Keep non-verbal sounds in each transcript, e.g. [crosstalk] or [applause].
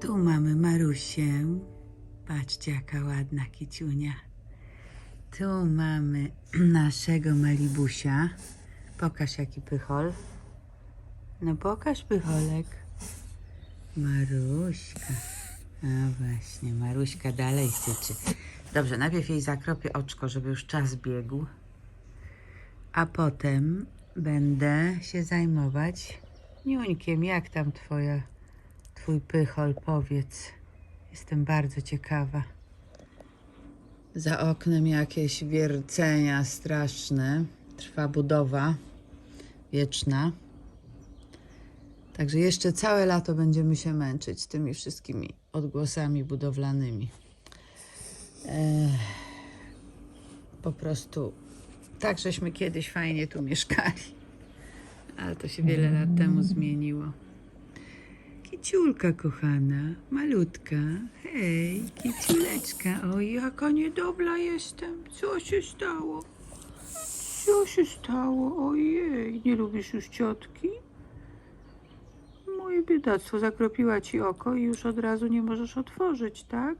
Tu mamy Marusię. Patrzcie, jaka ładna kiciunia. Tu mamy [clears throat] naszego Malibusia. Pokaż jaki pychol. No pokaż pycholek. Maruśka. A właśnie, Maruśka dalej syczy. Dobrze, najpierw jej zakropię oczko, żeby już czas biegł. A potem będę się zajmować niuńkiem. Jak tam twoja, twój pychol? Powiedz. Jestem bardzo ciekawa. Za oknem jakieś wiercenia straszne. Trwa budowa wieczna. Także jeszcze całe lato będziemy się męczyć tymi wszystkimi odgłosami budowlanymi. Ech, po prostu tak, żeśmy kiedyś fajnie tu mieszkali. Ale to się wiele lat temu zmieniło. Kiciulka kochana, malutka. Hej, kiciuleczka. Oj, jaka niedobra jestem. Co się stało? Co się stało? Ojej, nie lubisz już ciotki? Moje biedactwo, zakropiła ci oko i już od razu nie możesz otworzyć, tak?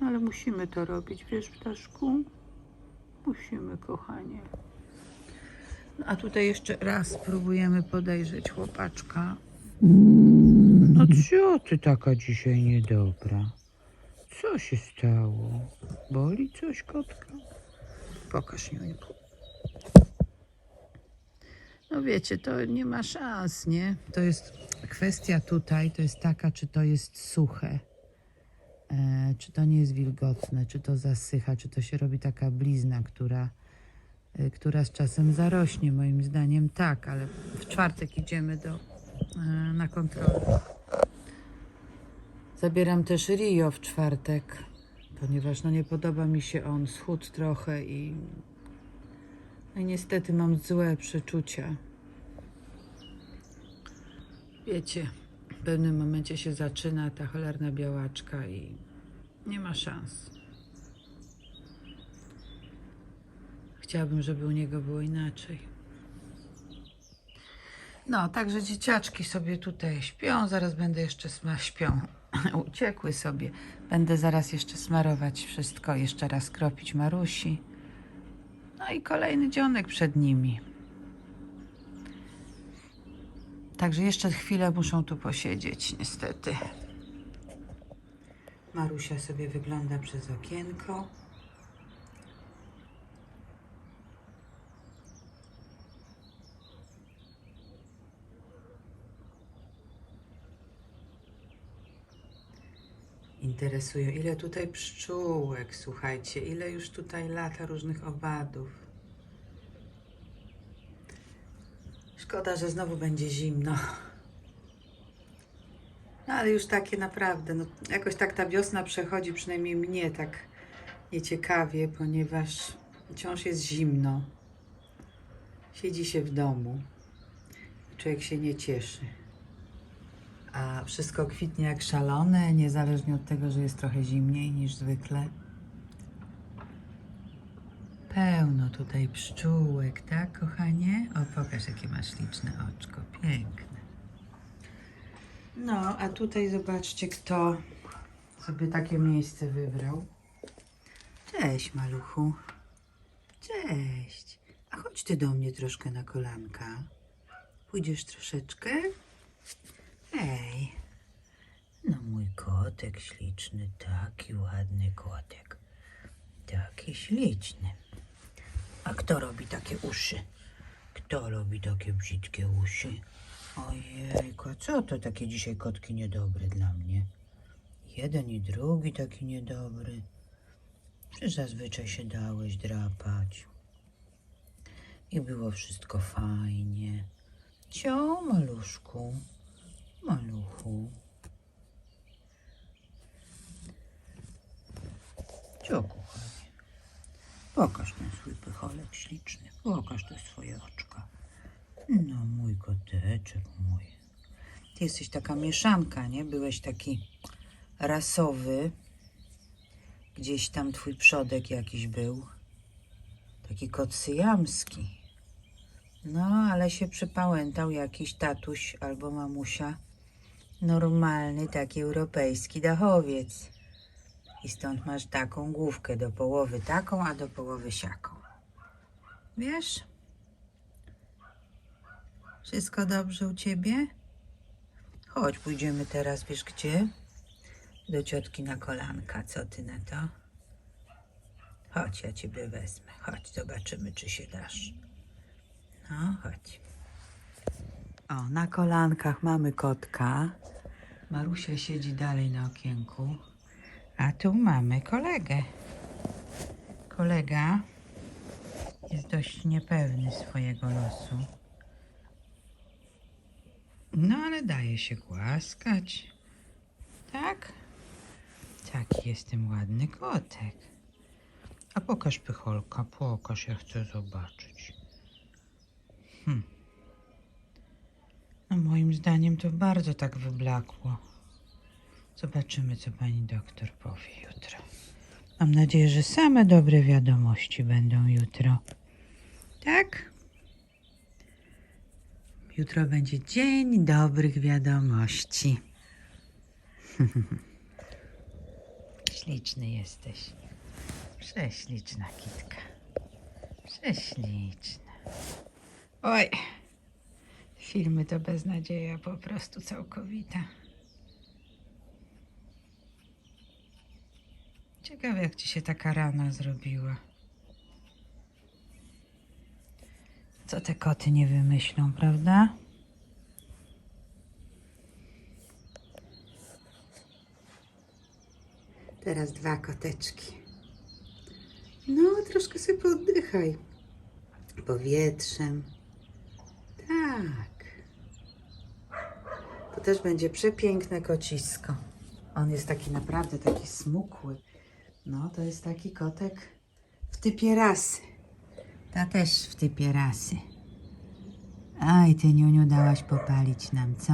Ale musimy to robić, wiesz, ptaszku? Musimy, kochanie. No, a tutaj jeszcze raz spróbujemy podejrzeć chłopaczka. No co ty taka dzisiaj niedobra? Co się stało? Boli coś kotka? Pokaż Juńku. No wiecie, to nie ma szans, nie? To jest kwestia tutaj, to jest taka, czy to jest suche, e, czy to nie jest wilgotne, czy to zasycha, czy to się robi taka blizna, która, e, która z czasem zarośnie. Moim zdaniem tak, ale w czwartek idziemy do, e, na kontrolę. Zabieram też Rio w czwartek, ponieważ no nie podoba mi się on, schudł trochę i no i niestety mam złe przeczucia. Wiecie, pewnym momencie się zaczyna ta cholerna białaczka i nie ma szans. Chciałabym, żeby u niego było inaczej. No, także dzieciaczki sobie tutaj śpią. Zaraz będę jeszcze sma śpią. [clears throat] Uciekły sobie. Będę zaraz jeszcze smarować wszystko, jeszcze raz kropić Marusi. No i kolejny dzionek przed nimi. Także jeszcze chwilę muszą tu posiedzieć, niestety. Marusia sobie wygląda przez okienko. Interesują, ile tutaj pszczółek, słuchajcie, ile już tutaj lata różnych owadów. Szkoda, że znowu będzie zimno. No ale już takie naprawdę, no jakoś tak ta wiosna przechodzi, przynajmniej mnie tak nieciekawie, ponieważ wciąż jest zimno. Siedzi się w domu. Człowiek się nie cieszy. A wszystko kwitnie jak szalone, niezależnie od tego, że jest trochę zimniej niż zwykle. Pełno tutaj pszczółek, tak, kochanie? O, pokaż, jakie masz liczne oczko. Piękne. No, a tutaj zobaczcie, kto sobie takie miejsce wybrał. Cześć, maluchu. Cześć. A chodź ty do mnie troszkę na kolanka. Pójdziesz troszeczkę? Hej. No mój kotek śliczny, taki ładny kotek. Taki śliczny. A kto robi takie uszy? Kto robi takie brzydkie uszy? Ojejku, co to takie dzisiaj kotki niedobre dla mnie? Jeden i drugi taki niedobry. Czy zazwyczaj się dałeś drapać? I było wszystko fajnie. Cio, maluszku. Maluchu. Kochanie? Pokaż ten swój pycholek śliczny. Pokaż te swoje oczka. No, mój koteczek mój. Ty jesteś taka mieszanka, nie? Byłeś taki rasowy. Gdzieś tam twój przodek jakiś był. Taki kot syjamski. No, ale się przypałętał jakiś tatuś albo mamusia. Normalny, taki europejski dachowiec. I stąd masz taką główkę, do połowy taką, a do połowy siaką. Wiesz? Wszystko dobrze u ciebie? Chodź, pójdziemy teraz, wiesz gdzie? Do ciotki na kolanka. Co ty na to? Chodź, ja ciebie wezmę. Chodź, zobaczymy, czy się dasz. No, chodź. O, na kolankach mamy kotka. Marusia siedzi dalej na okienku. A tu mamy kolegę. Kolega jest dość niepewny swojego losu. No, ale daje się głaskać. Tak? Taki jestem ładny kotek. A pokaż pycholka, pokaż, ja chcę zobaczyć. Hm. No moim zdaniem to bardzo tak wyblakło. Zobaczymy, co pani doktor powie jutro. Mam nadzieję, że same dobre wiadomości będą jutro. Tak? Jutro będzie dzień dobrych wiadomości. [laughs] Śliczny jesteś. Prześliczna kitka. Prześliczna. Oj. Filmy to beznadzieja po prostu całkowita. Ciekawe, jak ci się taka rana zrobiła. Co te koty nie wymyślą, prawda? Teraz dwa koteczki. No, troszkę sobie pooddychaj. Powietrzem. Tak. To też będzie przepiękne kocisko. On jest taki naprawdę taki smukły. No, to jest taki kotek w typie rasy. Ta też w typie rasy. Aj, ty Niuniu dałaś popalić nam, co?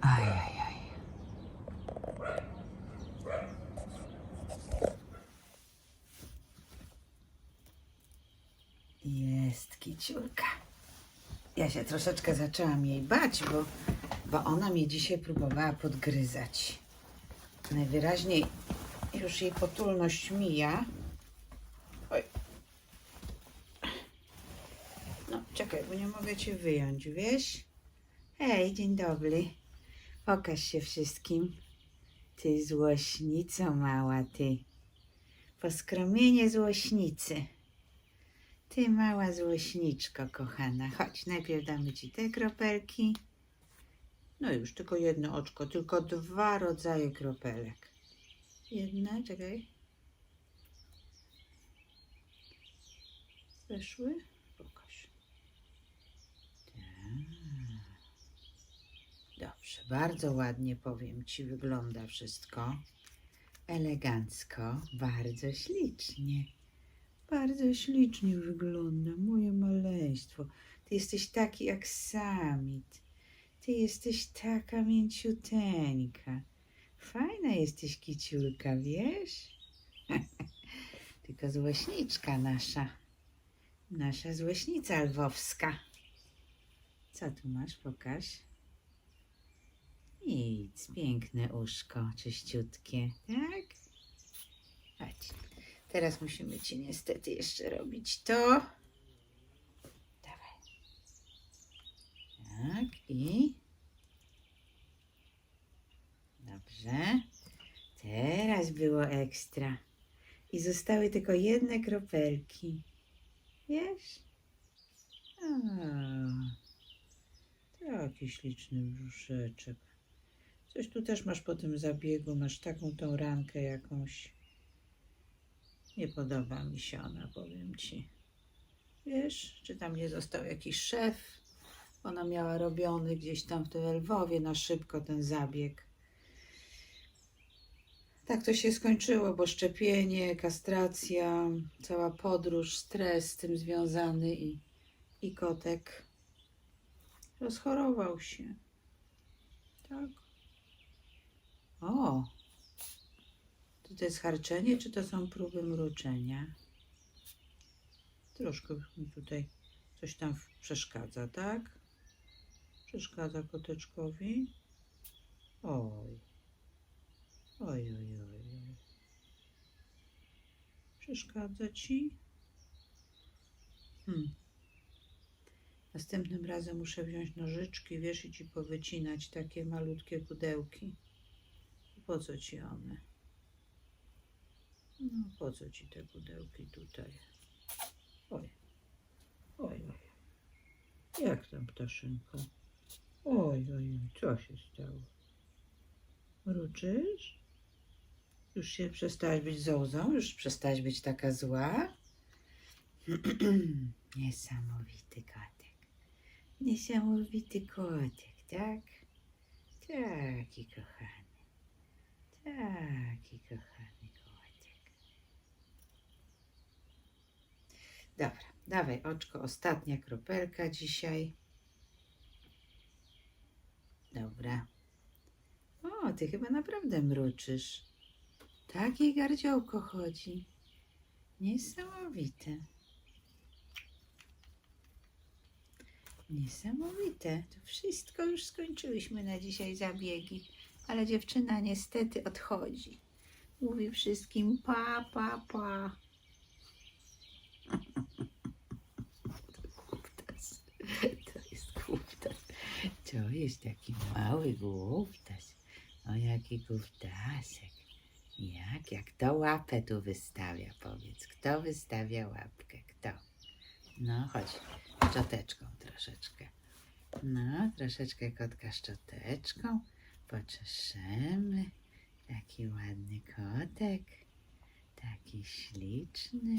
Aj, aj, aj. Jest kiciurka. Ja się troszeczkę zaczęłam jej bać, bo, bo ona mnie dzisiaj próbowała podgryzać. Najwyraźniej już jej potulność mija. Oj. No, czekaj, bo nie mogę cię wyjąć, wiesz? Hej, dzień dobry. Pokaż się wszystkim. Ty złośnico mała, ty. Poskromienie złośnicy. Ty mała złośniczko, kochana. Chodź, najpierw damy ci te kropelki. No już, tylko jedno oczko, tylko dwa rodzaje kropelek. Jedna, czekaj. Weszły? Pokaż. Tak. Dobrze, bardzo ładnie powiem ci, wygląda wszystko. Elegancko, bardzo ślicznie. Bardzo ślicznie wygląda, moje maleństwo. Ty jesteś taki jak samit. Ty jesteś taka mięciuteńka. Fajna jesteś, kiciulka, wiesz? [laughs] Tylko złośniczka nasza. Nasza złośnica lwowska. Co tu masz? Pokaż. Nic, piękne uszko, czyściutkie, tak? Chodź. Teraz musimy ci niestety jeszcze robić to. Dawaj. Tak i. Dobrze. Teraz było ekstra. I zostały tylko jedne kropelki. Wiesz? O, taki śliczny brzuszeczek. Coś tu też masz po tym zabiegu. Masz taką tą rankę jakąś. Nie podoba mi się ona, powiem ci. Wiesz, czy tam nie został jakiś szef? Ona miała robiony gdzieś tam w tym Lwowie na szybko ten zabieg. Tak to się skończyło, bo szczepienie, kastracja, cała podróż, stres z tym związany i, i kotek rozchorował się. Tak. O, czy to jest harczenie, czy to są próby mruczenia? Troszkę mi tutaj coś tam przeszkadza, tak? Przeszkadza koteczkowi. Oj. Oj, oj, oj. Przeszkadza ci? Hmm. Następnym razem muszę wziąć nożyczki, wiesz, i ci powycinać takie malutkie pudełki. Po co ci one? No, po co ci te pudełki tutaj? Oj. Oj, oj. Jak tam ptaszynko? Oj, oj, oj, co się stało? Mruczysz? Już się przestałaś być zozą? Już przestałaś być taka zła? [clears throat] Niesamowity kotek. Niesamowity kotek, tak? Taki kochany. Taki kochany kotek. Dobra, dawaj oczko, ostatnia kropelka dzisiaj. Dobra. O, ty chyba naprawdę mruczysz. Takie gardziołko chodzi. Niesamowite. Niesamowite. To wszystko już skończyłyśmy na dzisiaj zabiegi, ale dziewczyna niestety odchodzi. Mówi wszystkim pa, pa, pa. Głuptas. To głuptas. To jest taki mały głuptas. O, jaki głuptasek. Jak, jak to łapę tu wystawia, powiedz. Kto wystawia łapkę? Kto? No, chodź, szczoteczką troszeczkę. No, troszeczkę kotka szczoteczką. Poczeszemy. Taki ładny kotek. Taki śliczny.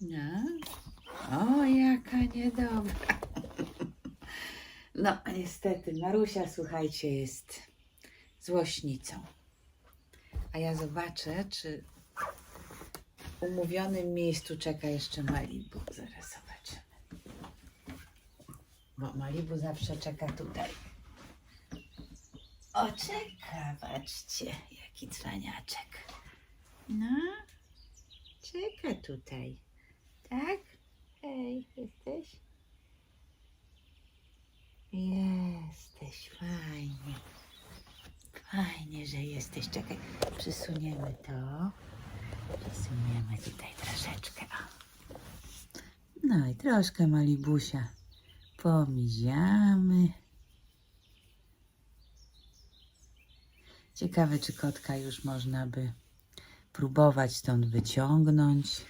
No. O, jaka niedobra. No, niestety, Marusia, słuchajcie, jest złośnicą. A ja zobaczę, czy w umówionym miejscu czeka jeszcze Malibu. Zaraz zobaczymy. Bo Malibu zawsze czeka tutaj. O, czeka, patrzcie, jaki cwaniaczek. No, czeka tutaj. Tak? Hej, jesteś? Jesteś, fajnie. Że jesteś. Czekaj, przysuniemy to. Przysuniemy tutaj troszeczkę. O. No i troszkę Malibusia pomiziamy. Ciekawe, czy kotka już można by próbować stąd wyciągnąć.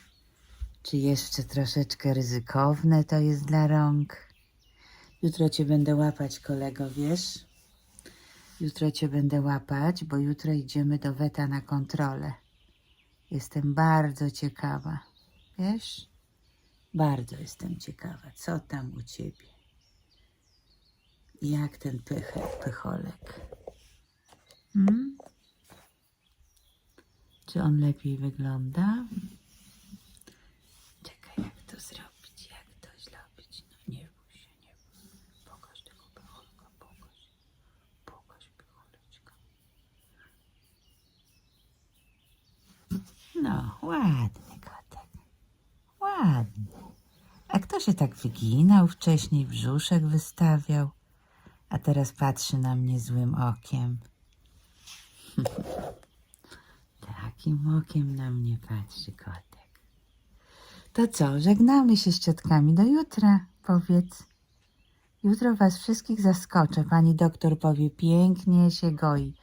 Czy jeszcze troszeczkę ryzykowne to jest dla rąk. Jutro cię będę łapać, kolego, wiesz? Jutro cię będę łapać, bo jutro idziemy do weta na kontrolę. Jestem bardzo ciekawa. Wiesz? Bardzo jestem ciekawa, co tam u ciebie. Jak ten pychek, pycholek. Hmm? Czy on lepiej wygląda? Czekaj, jak to zrobić, jak to zrobić. No nie bój się, nie bój. Pokaż tego pycholka, pokaż. Pokaż pycholeczka. No, ładny kotek. Ładny. A kto się tak wyginał wcześniej, brzuszek wystawiał, a teraz patrzy na mnie złym okiem. [laughs] Takim okiem na mnie patrzy kotek. To co, żegnamy się z ciotkami do jutra, powiedz. Jutro was wszystkich zaskoczę. Pani doktor powie, pięknie się goi.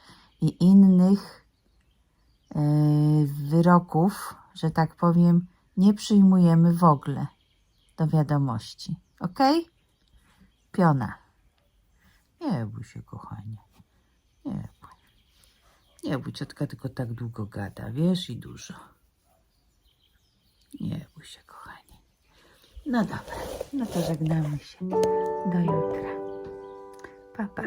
I innych e, wyroków, że tak powiem, nie przyjmujemy w ogóle do wiadomości. Ok? Piona. Nie bój się, kochanie. Nie bój. Nie bój, ciotka tylko tak długo gada, wiesz, i dużo. Nie bój się, kochanie. No dobra, no to żegnamy się. Do jutra. Pa, pa.